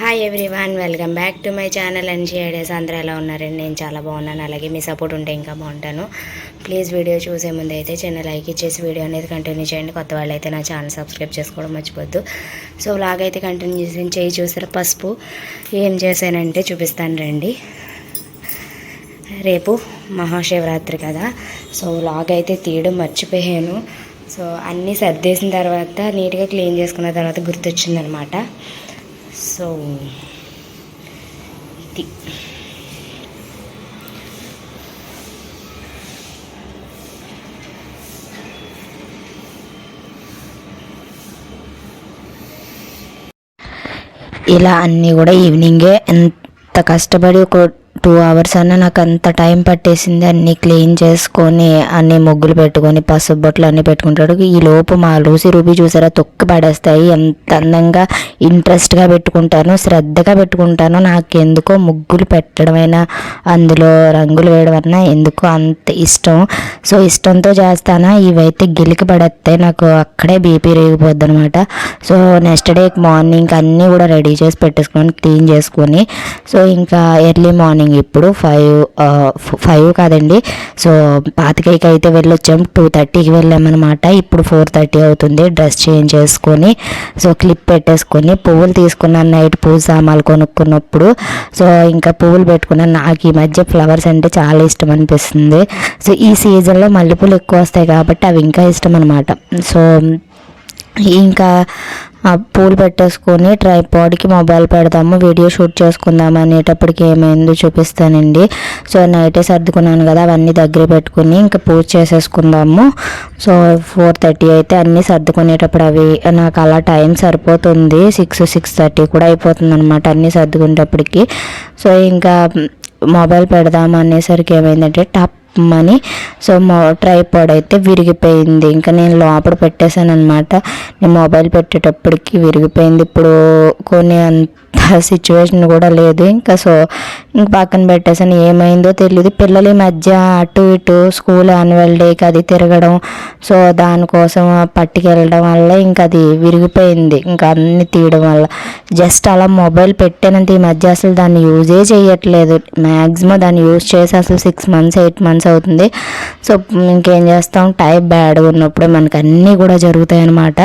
Hi everyone welcome back to my channel and షేడేస్ అందరూ ఎలా ఉన్నారండి. నేను చాలా బాగున్నాను. అలాగే మీ సపోర్ట్ ఉంటే ఇంకా బాగుంటాను. ప్లీజ్ వీడియో చూసే ముందు అయితే చిన్న లైక్ ఇచ్చేసి వీడియో అనేది కంటిన్యూ చేయండి. కొత్త వాళ్ళు అయితే నా ఛానల్ సబ్స్క్రైబ్ చేసుకోవడం మర్చిపోద్దు. సో లాగ్ అయితే కంటిన్యూ చేసి చేయి చూసారు? పసుపు. ఏం చేశానంటే చూపిస్తాను రండి. రేపు మహాశివరాత్రి కదా. సో లాగ్ అయితే తీయడం మర్చిపోయాను. సో అన్నీ సర్దేసిన తర్వాత నీట్గా క్లీన్ చేసుకున్న తర్వాత గుర్తొచ్చిందనమాట. సో ఇది. ఇలా అన్నీ కూడా ఈవినింగే ఎంత కష్టపడి ఒక టూ అవర్స్ అన్న నాకు అంత టైం పట్టేసింది. అన్నీ క్లీన్ చేసుకొని అన్ని ముగ్గులు పెట్టుకొని పసుపు బొట్లు అన్నీ పెట్టుకుంటాడు. ఈ లోపు మా లూసి రూబీ చూసారా? తొక్కి పడేస్తాయి. ఎంత అందంగా ఇంట్రెస్ట్గా పెట్టుకుంటాను శ్రద్ధగా పెట్టుకుంటాను నాకు ఎందుకో ముగ్గులు పెట్టడమైనా అందులో రంగులు వేయడం అన్నా ఎందుకో అంత ఇష్టం. సో ఇష్టంతో చేస్తానా? ఇవైతే గిలికి పడేస్తాయి. నాకు అక్కడే బీపీ రేగిపోద్ది అనమాట సో నెక్స్ట్ డే మార్నింగ్ అన్నీ కూడా రెడీ చేసి పెట్టేసుకొని క్లీన్ చేసుకొని సో ఇంకా ఎర్లీ మార్నింగ్ ఇప్పుడు ఫైవ్ ఫైవ్ కాదండి. సో పాతికైకి అయితే వెళ్ళొచ్చాం. టూ థర్టీకి వెళ్ళామన్నమాట. ఇప్పుడు ఫోర్ థర్టీ అవుతుంది. డ్రెస్ చేంజ్ చేసుకొని సో క్లిప్ పెట్టేసుకొని పువ్వులు తీసుకున్నాను నైట్ పూజ సామాన్లు కొనుక్కున్నప్పుడు. సో ఇంకా పువ్వులు పెట్టుకున్నాను నాకు ఈ మధ్య ఫ్లవర్స్ అంటే చాలా ఇష్టం అనిపిస్తుంది. సో ఈ సీజన్లో మల్లెపూలు ఎక్కువ వస్తాయి కాబట్టి అవి ఇంకా ఇష్టం అనమాట సో ఇంకా పూలు పెట్టేసుకొని ట్రైపాడ్కి మొబైల్ పెడదాము వీడియో షూట్ చేసుకుందాము అనేటప్పటికి ఏమైందో చూపిస్తానండి. సో నైటే సర్దుకున్నాను కదా అవన్నీ దగ్గర పెట్టుకుని ఇంకా పూజ చేసేసుకుందాము. సో ఫోర్ థర్టీ అయితే అన్నీ సర్దుకునేటప్పుడు అవి నాకు అలా టైం సరిపోతుంది. సిక్స్ సిక్స్ థర్టీ కూడా అయిపోతుంది అనమాట అన్నీ సర్దుకునేటప్పటికి. సో ఇంకా మొబైల్ పెడదాం అనేసరికి ఏమైందంటే టప్ మని. సో మో ట్రైపాడ్ అయితే విరిగిపోయింది. ఇంకా నేను లోపల పెట్టేశాను అనమాట నేను మొబైల్ పెట్టేటప్పటికి విరిగిపోయింది. ఇప్పుడు కొన్ని అంత సిచ్యువేషన్ కూడా లేదు. ఇంకా సో ఇంక పక్కన పెట్టేసాను ఏమైందో తెలియదు పిల్లల ఈ మధ్య అటు ఇటు స్కూల్ యాన్యువల్ డేకి అది తిరగడం సో దానికోసం పట్టుకెళ్ళడం వల్ల ఇంకా అది విరిగిపోయింది. ఇంకా అన్ని తీయడం వల్ల. జస్ట్ అలా మొబైల్ పెట్టానంత ఈ మధ్య అసలు దాన్ని యూజే చేయట్లేదు. మ్యాక్సిమం దాన్ని యూజ్ చేసి అసలు సిక్స్ మంత్స్ ఎయిట్ మంత్స్ అవుతుంది. సో ఇంకేం చేస్తాం? టైప్ బ్యాడ్గా ఉన్నప్పుడే మనకు అన్నీ కూడా జరుగుతాయి అనమాట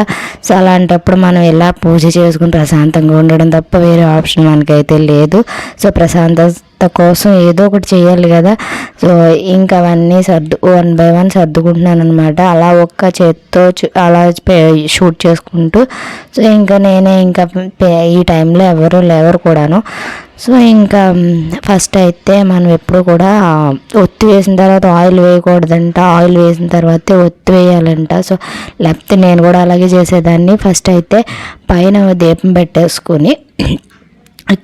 సో అలాంటప్పుడు మనం ఇలా పూజ చేసుకుని ప్రశాంతంగా ఉండడం తప్ప వేరే ఆప్షన్ మనకైతే లేదు. సో ప్రశాంతత కోసం ఏదో ఒకటి చేయాలి కదా. సో ఇంకా అవన్నీ సర్దు వన్ బై వన్ సర్దుకుంటున్నాను అనమాట అలా ఒక్క చేత్తో అలా పే- షూట్ చేసుకుంటూ సో ఇంకా నేనే ఇంకా పే- ఈ టైంలో ఎవరు లేవరు కూడాను. సో ఇంకా ఫస్ట్ అయితే మనం ఎప్పుడు కూడా ఒత్తి వేసిన తర్వాత ఆయిల్ వేయకూడదంట. ఆయిల్ వేసిన తర్వాతే ఒత్తి వేయాలంట. సో లేకపోతే నేను కూడా అలాగే చేసేదాన్ని. ఫస్ట్ అయితే పైన దీపం పెట్టేసుకొని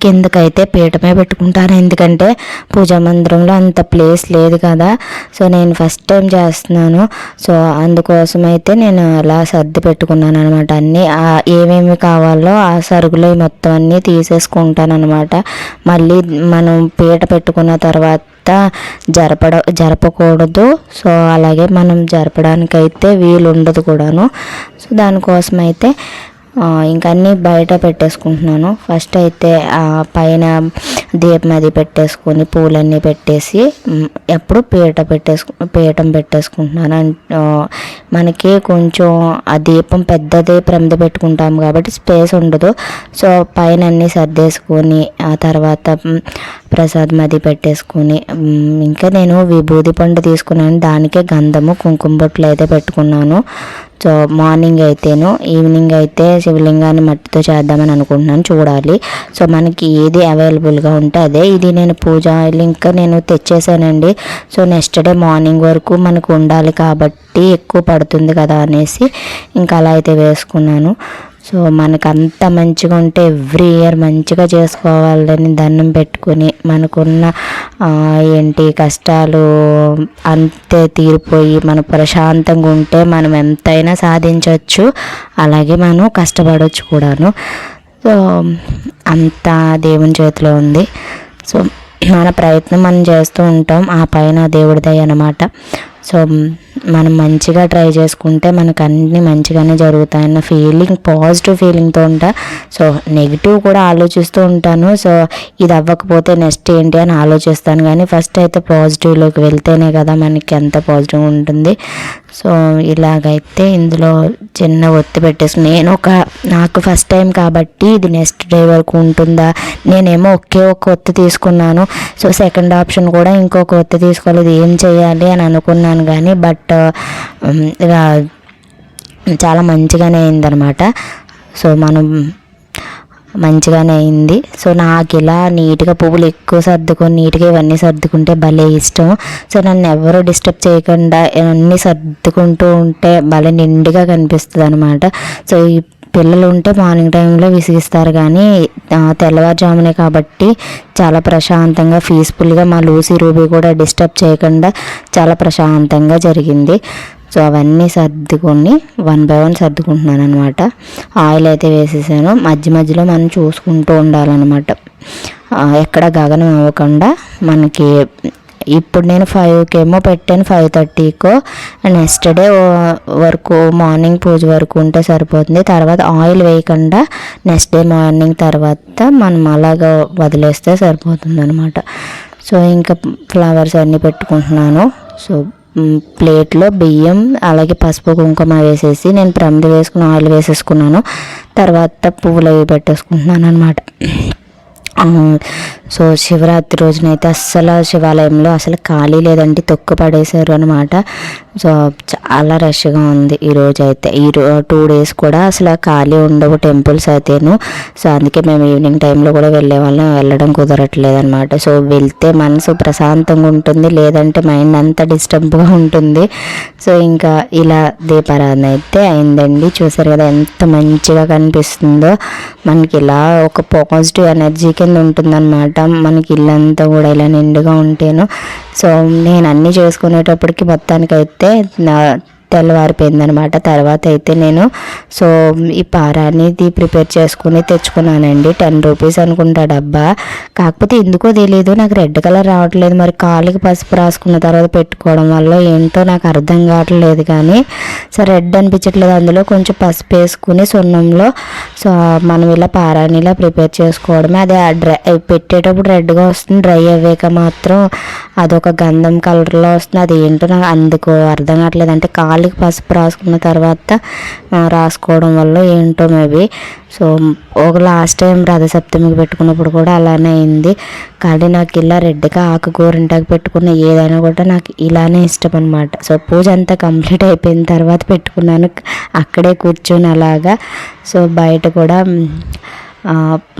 కిందకైతే పీఠమే పెట్టుకుంటాను. ఎందుకంటే పూజా మందిరంలో అంత ప్లేస్ లేదు కదా. సో నేను ఫస్ట్ టైం చేస్తున్నాను. సో అందుకోసం అయితే నేను అలా సర్ది పెట్టుకున్నాను అనమాట అన్నీ ఏమేమి కావాలో ఆ సరుకులు మొత్తం అన్నీ తీసేసుకుంటాను అనమాట మళ్ళీ మనం పీట పెట్టుకున్న తర్వాత జరపడ జరపకూడదు. సో అలాగే మనం జరపడానికైతే వీలు ఉండదు కూడాను. సో దానికోసం అయితే ఇంకా అన్నీ బయట పెట్టేసుకుంటున్నాను. ఫస్ట్ అయితే పైన దీపం అది పెట్టేసుకొని పూలన్నీ పెట్టేసి ఎప్పుడు పీట పెట్టేసుకు పీఠం పెట్టేసుకుంటున్నాను. మనకి కొంచెం ఆ దీపం పెద్దది ప్రమిద పెట్టుకుంటాం కాబట్టి స్పేస్ ఉండదు. సో పైన అన్నీ సర్దేసుకొని ఆ తర్వాత ప్రసాదం అది పెట్టేసుకొని ఇంకా నేను విభూది పండు తీసుకున్నాను. దానికే గంధము కుంకుమ బొట్లు అయితే పెట్టుకున్నాను. సో మార్నింగ్ అయితేను ఈవినింగ్ అయితే శివలింగాన్ని మట్టితో చేద్దామని అనుకుంటున్నాను చూడాలి. సో మనకి ఏది అవైలబుల్గా ఉంటే అదే. ఇది నేను పూజ ఇంకా నేను తెచ్చేసానండి. సో నెక్స్ట్ డే మార్నింగ్ వరకు మనకు ఉండాలి కాబట్టి ఎక్కువ పడుతుంది కదా అనేసి ఇంకా అలా అయితే వేసుకున్నాను. సో మనకు అంత మంచిగా ఉంటే ఎవ్రీ ఇయర్ మంచిగా చేసుకోవాలని దండం పెట్టుకుని మనకున్న ఏంటి కష్టాలు అంతే తీరిపోయి మన ప్రశాంతంగా ఉంటే మనం ఎంతైనా సాధించవచ్చు. అలాగే మనం కష్టపడవచ్చు కూడాను. సో అంతా దేవుని చేతిలో ఉంది. సో మన ప్రయత్నం మనం చేస్తూ ఉంటాం. ఆ పైన దేవుడిదే అన్నమాట. సో మనం మంచిగా ట్రై చేసుకుంటే మనకు అన్నీ మంచిగానే జరుగుతాయన్న ఫీలింగ్ పాజిటివ్ ఫీలింగ్తో ఉంటా. సో నెగిటివ్ కూడా ఆలోచిస్తూ ఉంటాను. సో ఇది అవ్వకపోతే నెక్స్ట్ ఏంటి అని ఆలోచిస్తాను. కానీ ఫస్ట్ అయితే పాజిటివ్లోకి వెళ్తేనే కదా మనకి ఎంత పాజిటివ్ ఉంటుంది. సో ఇలాగైతే ఇందులో చిన్న ఒత్తి పెట్టేసి నేను ఒక నాకు ఫస్ట్ టైం కాబట్టి ఇది నెక్స్ట్ డే వరకు ఉంటుందా? నేనేమో ఒకే ఒక ఒత్తి తీసుకున్నాను. సో సెకండ్ ఆప్షన్ కూడా ఇంకొక ఒత్తి తీసుకోలేదు ఏం చేయాలి అని అనుకున్నాను. కానీ బట్ చాలా మంచిగానే అయిందనమాట. సో మనం మంచిగానే అయింది. సో నాకు ఇలా నీట్గా పువ్వులు ఎక్కువ సర్దుకొని నీట్గా ఇవన్నీ సర్దుకుంటే భలే ఇష్టం. సో నన్ను ఎవరు డిస్టర్బ్ చేయకుండా అన్నీ సర్దుకుంటూ ఉంటే భలే నిండుగా కనిపిస్తుంది అనమాట సో ఈ పిల్లలు ఉంటే మార్నింగ్ టైంలో విసిగిస్తారు కానీ తెల్లవారుజామునే కాబట్టి చాలా ప్రశాంతంగా పీస్ఫుల్గా మా లూసీ రూబీ కూడా డిస్టర్బ్ చేయకుండా చాలా ప్రశాంతంగా జరిగింది. సో అవన్నీ సర్దుకొని వన్ బై వన్ సర్దుకుంటున్నాను అనమాట ఆయిల్ అయితే వేసేసాను. మధ్య మధ్యలో మనం చూసుకుంటూ ఉండాలన్నమాట. ఎక్కడ గగనం అవ్వకుండా మనకి ఇప్పుడు నేను ఫైవ్కి ఏమో పెట్టాను ఫైవ్ థర్టీకో నెక్స్ట్ డే వరకు మార్నింగ్ పూజ వరకు ఉంటే సరిపోతుంది. తర్వాత ఆయిల్ వేయకుండా నెక్స్ట్ డే మార్నింగ్ తర్వాత మనం అలాగా వదిలేస్తే సరిపోతుంది అనమాట సో ఇంకా ఫ్లవర్స్ అన్నీ పెట్టుకుంటున్నాను. సో ప్లేట్లో బియ్యం అలాగే పసుపు కుంకుమ వేసేసి నేను ప్రమిది వేసుకుని ఆయిల్ వేసేసుకున్నాను. తర్వాత పువ్వులు అవి పెట్టేసుకుంటున్నాను అనమాట సో శివరాత్రి రోజునైతే అస్సలు శివాలయంలో అసలు ఖాళీ లేదంటే తొక్కు పడేశారు అనమాట సో చాలా రష్గా ఉంది ఈ అయితే ఈ టూ డేస్ కూడా అసలు ఖాళీ ఉండవు టెంపుల్స్ అయితేను. సో అందుకే మేము ఈవినింగ్ టైంలో కూడా వెళ్ళే వాళ్ళం వెళ్ళడం కుదరట్లేదు అనమాట సో వెళ్తే మనసు ప్రశాంతంగా ఉంటుంది లేదంటే మైండ్ అంతా డిస్టర్బ్గా ఉంటుంది. సో ఇంకా ఇలా దీపారాధన అయితే అయిందండి. చూసారు కదా ఎంత మంచిగా కనిపిస్తుందో. మనకి ఇలా ఒక పాజిటివ్ ఎనర్జీ కింద ఉంటుందన్నమాట. మనకి ఇల్లంతా కూడా ఇలా నిండుగా ఉంటేను. సో నేను అన్నీ చేసుకునేటప్పటికి మొత్తానికైతే నా తెల్లవారిపోయిందనమాట. తర్వాత అయితే నేను సో ఈ పారాని ఇది ప్రిపేర్ చేసుకుని తెచ్చుకున్నానండి. టెన్ రూపీస్ అనుకుంటా డబ్బా. కాకపోతే ఎందుకో తెలియదు నాకు రెడ్ కలర్ రావట్లేదు. మరి కాలుకి పసుపు రాసుకున్న తర్వాత పెట్టుకోవడం వల్ల ఏంటో నాకు అర్థం కావట్లేదు కానీ సో రెడ్ అనిపించట్లేదు. అందులో కొంచెం పసుపు వేసుకుని సున్నంలో సో మనం ఇలా పారానిలా ప్రిపేర్ చేసుకోవడమే. అదే డ్రై పెట్టేటప్పుడు రెడ్గా వస్తుంది డ్రై అయ్యాక మాత్రం అదొక గంధం కలర్లో వస్తుంది. అది ఏంటో నాకు అందుకు అర్థం కావట్లేదు. అంటే కాళ్ళకి పసుపు రాసుకున్న తర్వాత రాసుకోవడం వల్ల ఏంటో మేబీ. సో ఒక లాస్ట్ టైం రథసప్తమికి పెట్టుకున్నప్పుడు కూడా అలానే అయింది. కానీ నాకు ఇలా రెడ్గా ఆకుకూరింటాకు పెట్టుకున్న ఏదైనా కూడా నాకు ఇలానే ఇష్టం అనమాట సో పూజ అంతా కంప్లీట్ అయిపోయిన తర్వాత పెట్టుకున్నాను. అక్కడే కూర్చొని అలాగా. సో బయట కూడా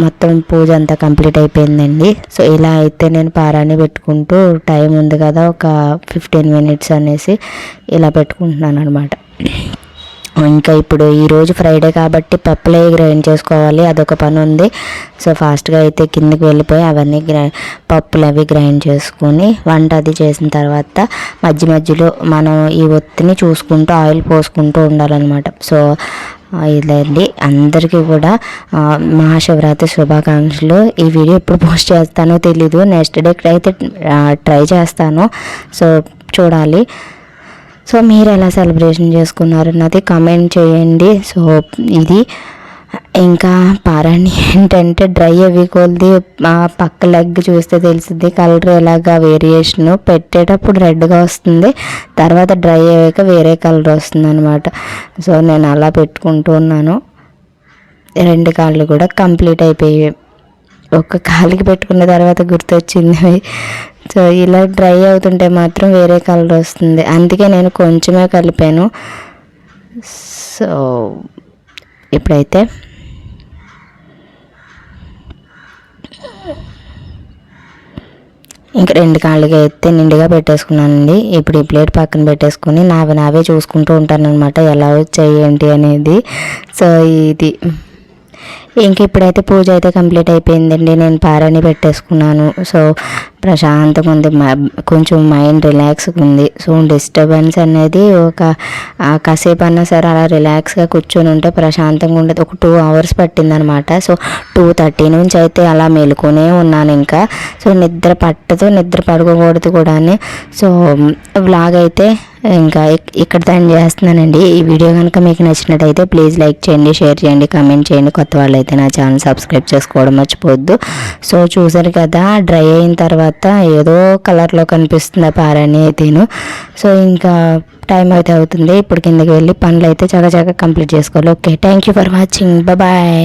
మొత్తం పూజ అంతా కంప్లీట్ అయిపోయిందండి. సో ఇలా అయితే నేను పారాన్ని పెట్టుకుంటూ టైం ఉంది కదా ఒక ఫిఫ్టీన్ మినిట్స్ అనేసి ఇలా పెట్టుకుంటున్నాను అనమాట ఇంకా ఇప్పుడు ఈరోజు ఫ్రైడే కాబట్టి పప్పులే గ్రైండ్ చేసుకోవాలి అదొక పని ఉంది. సో ఫాస్ట్గా అయితే కిందకి వెళ్ళిపోయి అవన్నీ గ్రై పప్పులు అవి గ్రైండ్ చేసుకొని వంట అది చేసిన తర్వాత మధ్య మధ్యలో మనం ఈ ఒత్తిని చూసుకుంటూ ఆయిల్ పోసుకుంటూ ఉండాలన్నమాట. సో ఇదండి. అందరికీ కూడా మహాశివరాత్రి శుభాకాంక్షలు. ఈ వీడియో ఎప్పుడు పోస్ట్ చేస్తానో తెలీదు. నెక్స్ట్ డే అయితే ట్రై చేస్తాను. సో చూడాలి. సో మీరు ఎలా సెలబ్రేషన్ చేసుకున్నారు అన్నది కమెంట్ చేయండి. సో ఇది ఇంకా పారాణి ఏంటంటే డ్రై అవి కొలిది ఆ పక్క లెగ్ చూస్తే తెలిసింది కలర్ ఎలాగా వేరియేషన్ పెట్టేటప్పుడు రెడ్గా వస్తుంది తర్వాత డ్రై అయ్యాక వేరే కలర్ వస్తుంది అనమాట సో నేను అలా పెట్టుకుంటూ ఉన్నాను. రెండు కాళ్ళు కూడా కంప్లీట్ అయిపోయాయి. ఒక కాలికి పెట్టుకున్న తర్వాత గుర్తొచ్చింది. సో ఇలా డ్రై అవుతుంటే మాత్రం వేరే కలర్ వస్తుంది. అందుకే నేను కొంచెమే కలిపాను. సో ఇప్పుడైతే ఇంకా రెండు కాళ్ళకి అయితే నిండుగా పెట్టేసుకున్నానండి. ఇప్పుడు ఈ ప్లేట్ పక్కన పెట్టేసుకుని నావి నావే చూసుకుంటూ ఉంటాను అనమాట ఎలా వచ్చాయి ఏంటి అనేది. సో ఇది ఇంక ఇప్పుడైతే పూజ అయితే కంప్లీట్ అయిపోయిందండి నేను పారాని పెట్టేసుకున్నాను. సో ప్రశాంతంగా ఉంది. మ- కొంచెం మైండ్ రిలాక్స్గా ఉంది. సో డిస్టర్బెన్స్ అనేది ఒక కాసేపు అన్నా సరే అలా రిలాక్స్గా కూర్చొని ఉంటే ప్రశాంతంగా ఉండదు. ఒక టూ అవర్స్ పట్టిందనమాట. సో టూ థర్టీ నుంచి అయితే అలా మేలుకొనే ఉన్నాను ఇంకా. సో నిద్ర పట్టదు నిద్ర పడుకోకూడదు కూడా సో వ్లాగ్ అయితే ఇంకా ఇక్కడ దాన్ని చేస్తున్నానండి. ఈ వీడియో కనుక మీకు నచ్చినట్టయితే ప్లీజ్ లైక్ చేయండి షేర్ చేయండి కామెంట్ చేయండి. కొత్త వాళ్ళు అయితే నా ఛానల్ సబ్స్క్రైబ్ చేసుకోవడం మర్చిపోవద్దు. సో చూసారు కదా డ్రై అయిన తర్వాత ఏదో కలర్లో కనిపిస్తుంది ఆ పారాని అయితేను. సో ఇంకా టైం అయితే అవుతుంది. ఇప్పుడు కిందకి వెళ్ళి పనులు అయితే చక్కగా కంప్లీట్ చేసుకోవాలి. Okay thank you for watching. Bye.